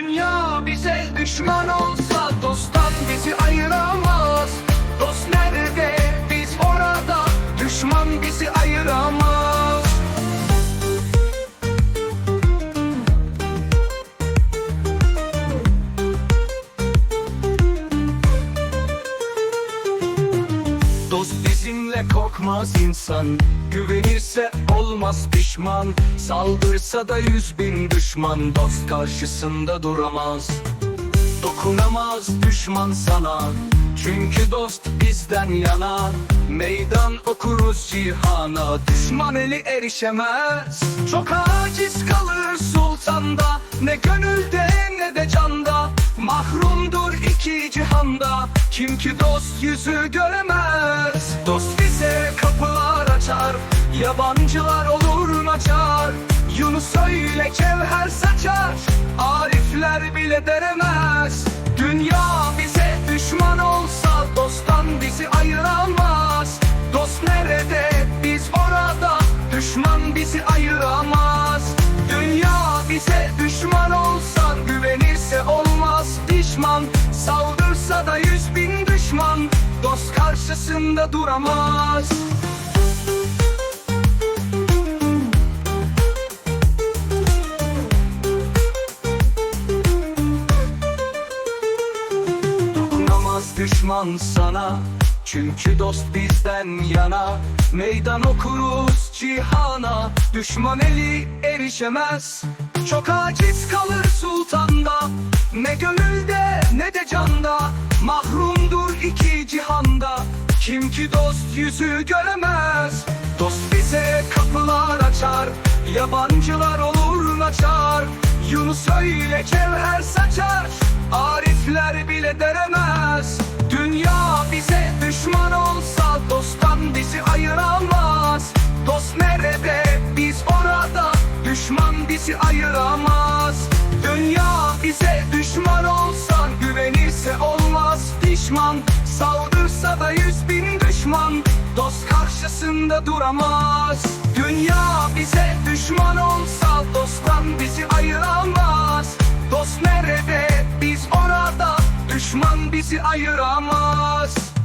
Dünya bize düşman olsa dosttan bizi ayıramaz Dost bizimle korkmaz insan. Güvenirse olmaz pişman. Saldırsa da yüz bin düşman. Dost karşısında duramaz. Dokunamaz düşman sana. Çünkü dost bizden yana. Meydan okuruz cihana. Düşman eli erişemez. Çok aciz kalır sultanda. Ne gönülde ne de canda. Mahrumdur iki cihanda Kim ki dost yüzü göremez. Dost bize kapılar açar. Yabancılar olur naçar Yunus öyle kevher saçar. Arifler bile deremez. Dünya bize düşman olsa Dosttan bizi ayıramaz. Dost nerede? Biz orada. Düşman bizi ayıramaz. Dünya bize düşman olsa Güvenirse olmaz. Pişman Saldırsa da yüz bin Dost karşısında duramaz. Dokunamaz düşman sana Çünkü dost bizden yana. Meydan okuruz cihana Düşman eli erişemez. Çok aciz kalır sultanda Ne gönülde ne de canda. Cihanda Kim ki dost yüzü göremez. Dost bize kapılar açar Yabancılar olur naçar. Yunus öyle cevher saçar Arifler bile deremez. Dünya bize düşman olsa Dosttan bizi ayıramaz. Dost nerede? Biz orada. Düşman bizi ayıramaz. Dünya bize düşman olsa karşısında duramaz. Dünya bize düşman olsa Dosttan bizi ayıramaz. Dost nerede? Biz orada. Düşman bizi ayıramaz